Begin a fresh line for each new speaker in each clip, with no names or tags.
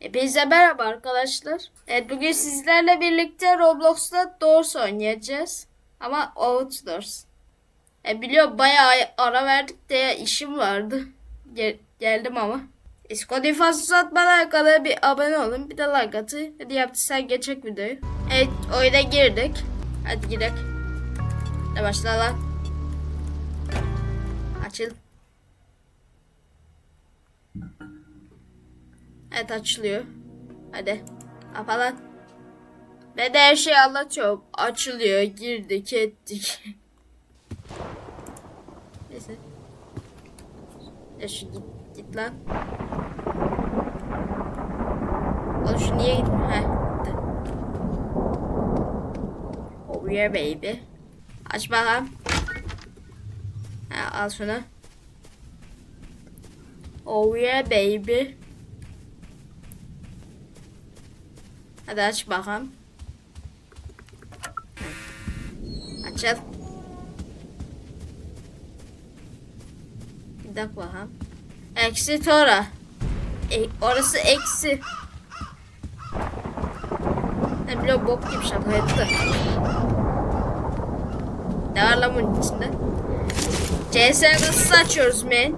Hepinize merhaba arkadaşlar. Evet bugün sizlerle birlikte Roblox'ta Doors oynayacağız. Ama Outdoors. E biliyorum bayağı ara verdik de işim vardı. Gel- geldim ama. Spotify fazla uzatmadan kadar bir abone olun. Bir de like atın. Hadi yaptıysan geçecek videoyu. Evet oyuna girdik. Hadi gidelim. Hadi başla. Açıl. Evet açılıyor. Hadi. Kapalan. Ben de her şeyi anlatıyorum. Açılıyor. Girdik ettik. Neyse. Ya şu git, git lan. Oğlum şu niye gitmiyor? Heh gitti. Oh yeah baby. Aç bakalım. Ha, al şunu. Oh yeah baby. Hadi aç bakalım. Açıl. Bir dakika bakalım. Eksi tora. E, orası eksi. Ne biliyorum bok gibi şaka etti. Ne var lan bunun içinde? CS nasıl açıyoruz men?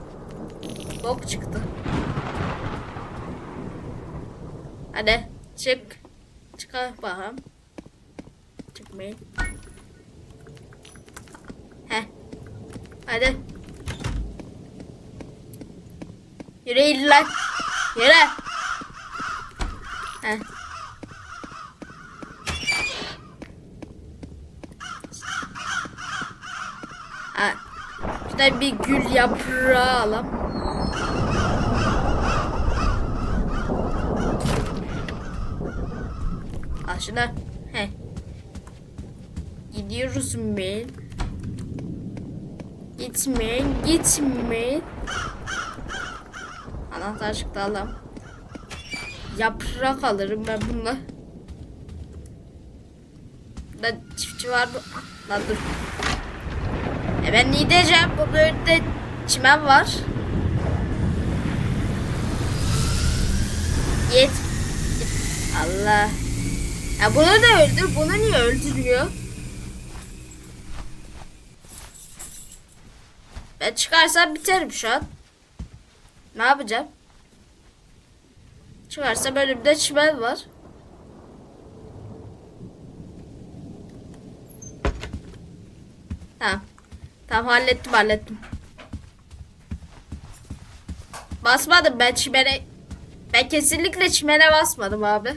Bok çıktı. Hadi çık. Çıkar bakalım. Çıkmayın. Heh. Hadi. Yürü lan. Yürü. Heh. Ha. Şurada bir gül yaprağı alalım. Şunu. Heh. Gidiyoruz men. Gitmeyin, gitmeyin. Anahtar çıktı alalım. Yaprak alırım ben bununla. Burada çiftçi var mı? Lan dur. E ben ne diyeceğim? Bu önünde çimen var. Git. Git. Allah. Ya bunu da öldür. Bunu niye öldürüyor? Ben çıkarsam biterim şu an. Ne yapacağım? Çıkarsam önümde çimen var. Tamam. Tamam hallettim hallettim. Basmadım ben çimene. Ben kesinlikle çimene basmadım abi.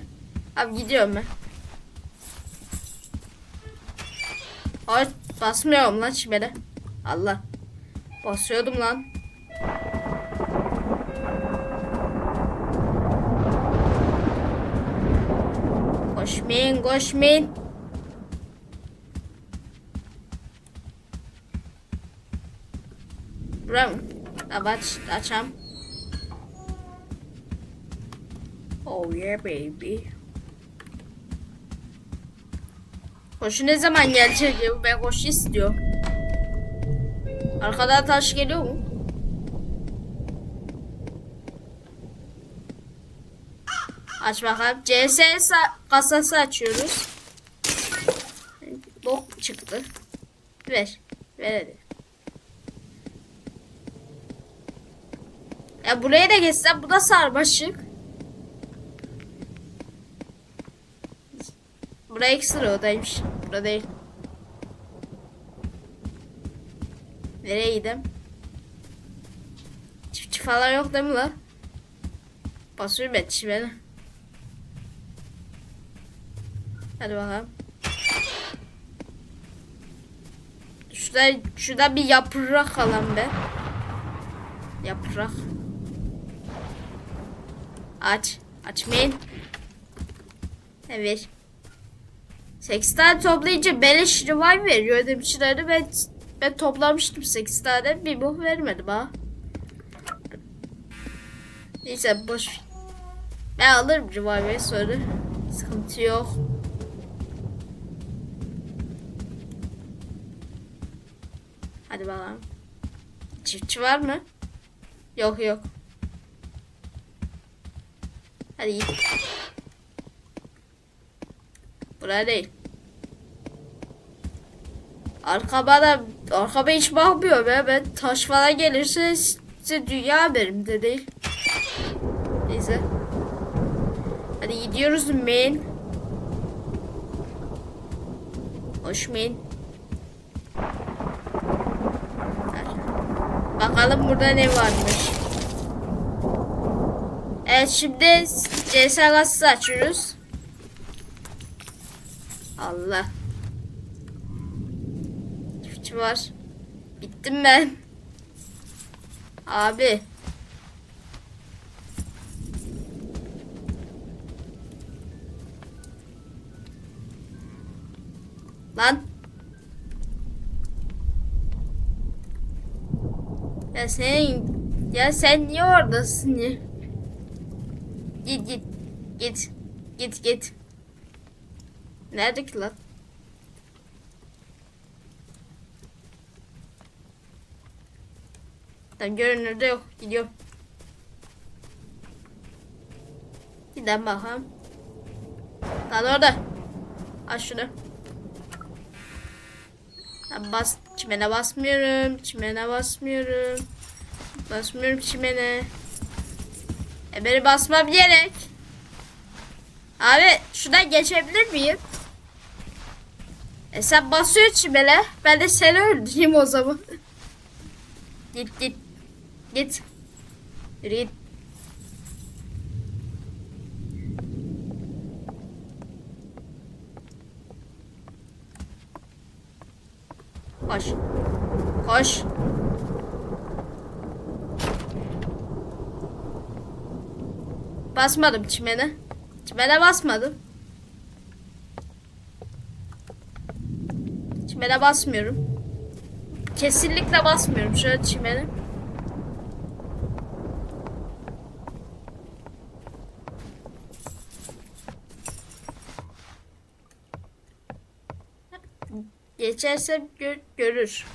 Abi gidiyorum ben. Ay basmıyorum lan çimene. Allah. Basıyordum lan. Koşmayın koşmayın. Buram. Aç, açam. Oh yeah baby. Koşu ne zaman gelecek ya? Ben koşu istiyorum. Arkadan taş geliyor mu? Aç bakalım. CS sa- kasası açıyoruz. Bok çıktı. Ver. Ver hadi. Ya buraya da geçsem bu da sarmaşık. Buraya ekstra odaymış. Burada değil. Nereye gideyim? Çiftçi falan yok değil mi la? Basıyorum ben çimene. Hadi bakalım. Şurada, şurada bir yaprak alalım be. Yaprak. Aç. Açmayın. Evet. 8 tane toplayınca beleş revive veriyor demişlerdi. Ben, ben toplamıştım 8 tane. Bir bu vermedim ha. Neyse boş. Ben alırım revive'ı sonra. Sıkıntı yok. Hadi bakalım. Çiftçi var mı? Yok yok. Hadi git. Buraya değil. Arkama da arkama hiç bakmıyor be. Ben taş falan gelirse işte dünya haberimde değil. Neyse. Hadi gidiyoruz main. Hoş main. Bakalım burada ne varmış. Evet şimdi CS gazete açıyoruz. Allah. Çiftçi var. Bittim ben. Abi. Lan. Ya sen ya sen niye oradasın ya? Git git git git git. Nerede ki lan? Tam görünürde yok. Gidiyor. Gidelim bakalım. Lan orada. Aç şunu. Ben bas, çimene basmıyorum. Çimene basmıyorum. Basmıyorum çimene. E beni basmam gerek. Abi şuradan geçebilir miyim? E sen basıyor çimene. Ben de seni öldüreyim o zaman. git git. Git. Yürü git. Koş. Koş. Basmadım çimene. Çimene basmadım. Çimene basmıyorum. Kesinlikle basmıyorum şöyle çimene. Geçersem gör, görür.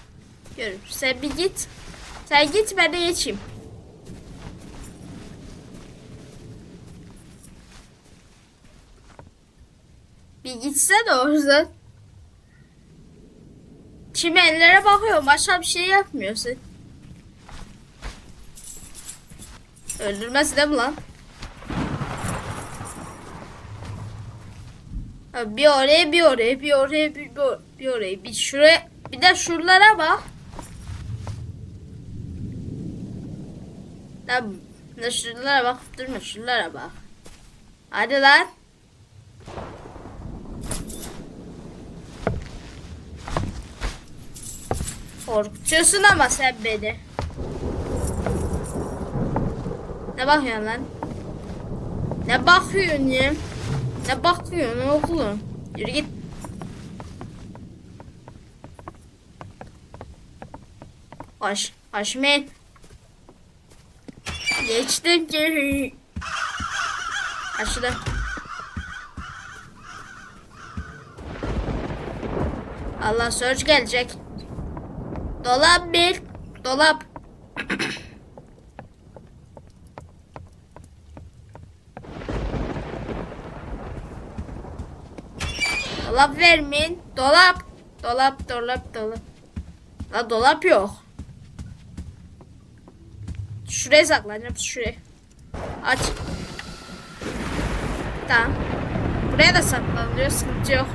Görür. Sen bir git. Sen git ben de geçeyim. Bir gitsene oradan. Çimenlere bakıyorum. Başka bir şey yapmıyorsun. Öldürmez değil mi lan? Ha, Bir oraya bir oraya bir oraya bir, bir, bir oraya bir şuraya bir de şuralara bak. Ne şuralara bak durma şuralara bak. Hadi lan. Korkutuyorsun ama sen beni. Ne bakıyorsun lan? Ne bakıyorsun ya? Ne bakıyorsun oğlum? Yürü git. Koş. Koş men. Geçtim ki. Aşağıda. Allah search gelecek. Dolap bir. Dolap. Dolap vermeyin. Dolap. Dolap, dolap, dolap. La dolap yok. Şuraya saklanacağım. Şuraya. Aç. Tamam. Buraya da saklanıyor. Sıkıntı yok.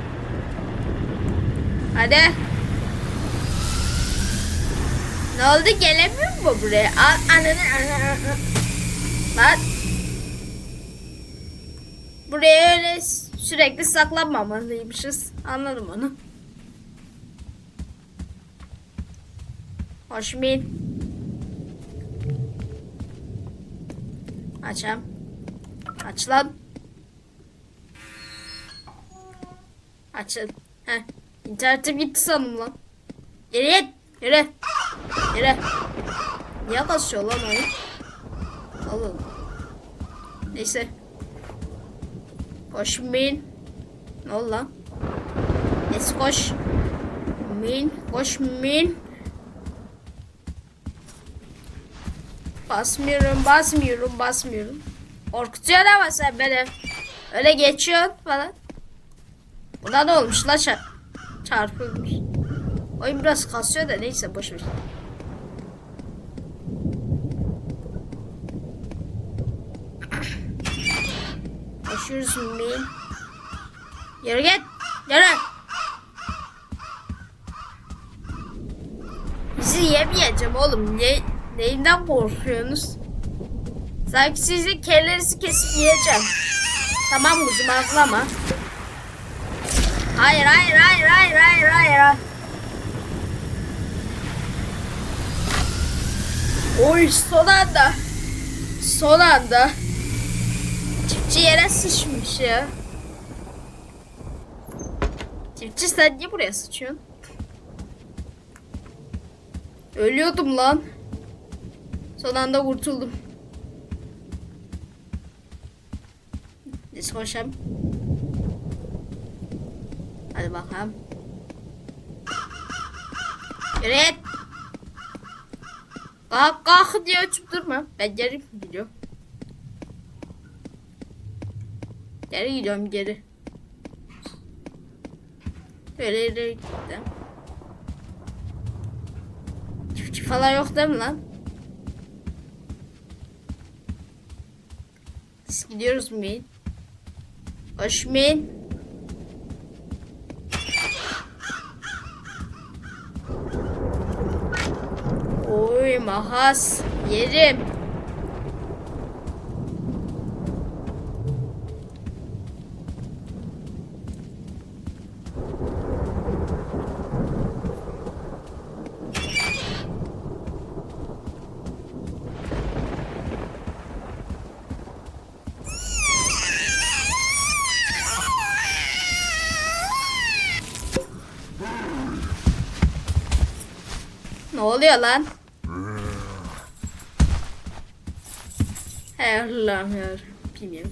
Hadi. Ne oldu? Gelemiyor mu buraya? Al ananı. Lan. Buraya öyle sürekli saklanmamalıymışız. Anladım onu. Hoşmin. Açam. Aç lan. Açın. Heh. İnternetim gitti sandım lan. Yürü. Yürü. Yürü. Niye kasıyor lan oyun? Alın. Neyse. Koş min. Ne oldu lan? Es koş. Min. Koş min. Basmıyorum, basmıyorum, basmıyorum. Korkutuyorsun ama sen beni. Öyle geçiyorsun falan. Buna ne olmuş la çar çarpılmış. Oyun biraz kasıyor da neyse boş. Koşuyoruz min. Yürü git. Yürü. Bizi yemeyeceğim oğlum. Ne, neyinden korkuyorsunuz? Sanki sizin kellerinizi kesip yiyeceğim. Tamam kuzum ağlama. Hayır hayır hayır hayır hayır. hayır. Oy son anda. Son anda. Çiftçi yere sıçmış ya. Çiftçi sen niye buraya sıçıyorsun? Ölüyordum lan. Son anda kurtuldum. Biz koşalım. Hadi bakalım. Git. Kalk kalk diye uçup durma. Ben geri gidiyorum. Geri gidiyorum geri. Böyle ileri gittim. Çiftçi falan yok değil mi lan? Biz gidiyoruz Min. Hoş Min. Oy mahas. Yerim. Ne oluyor lan? Hey Allah'ım ya. Bilmiyorum.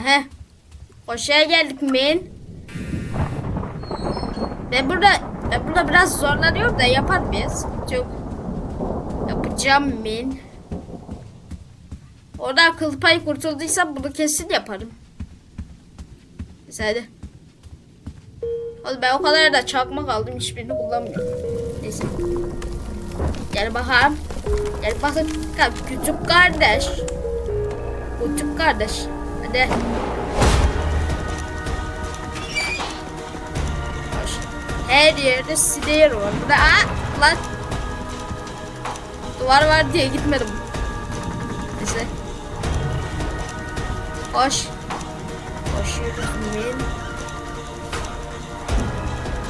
Ehe. Koşuya geldik min. Ben burada ben burada biraz zorlanıyorum da yapar mıyız? Yok. Yapacağım min. Oradan kıl payı kurtulduysam bunu kesin yaparım. Neyse hadi. Oğlum ben o kadar da çakmak aldım hiçbirini kullanmıyorum. Neyse. Gel bakalım. Gel bakın. Küçük kardeş. Uçuk kardeş. Koş. Her yerde silah var. Burada aa lan. Duvar var diye gitmedim. Neyse. Koş. Koşuyoruz min.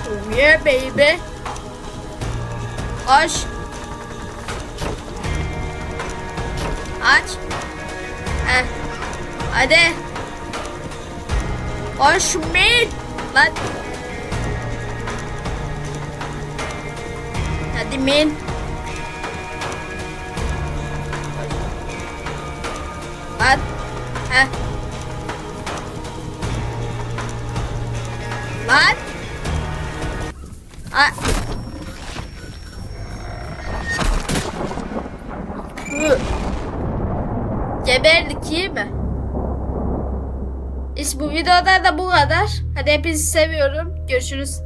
Oh yeah baby. Koş. Aç. Heh. Hadi. Koş min. Lan. Hadi min. Lan. Heh. Hepinizi seviyorum. Görüşürüz.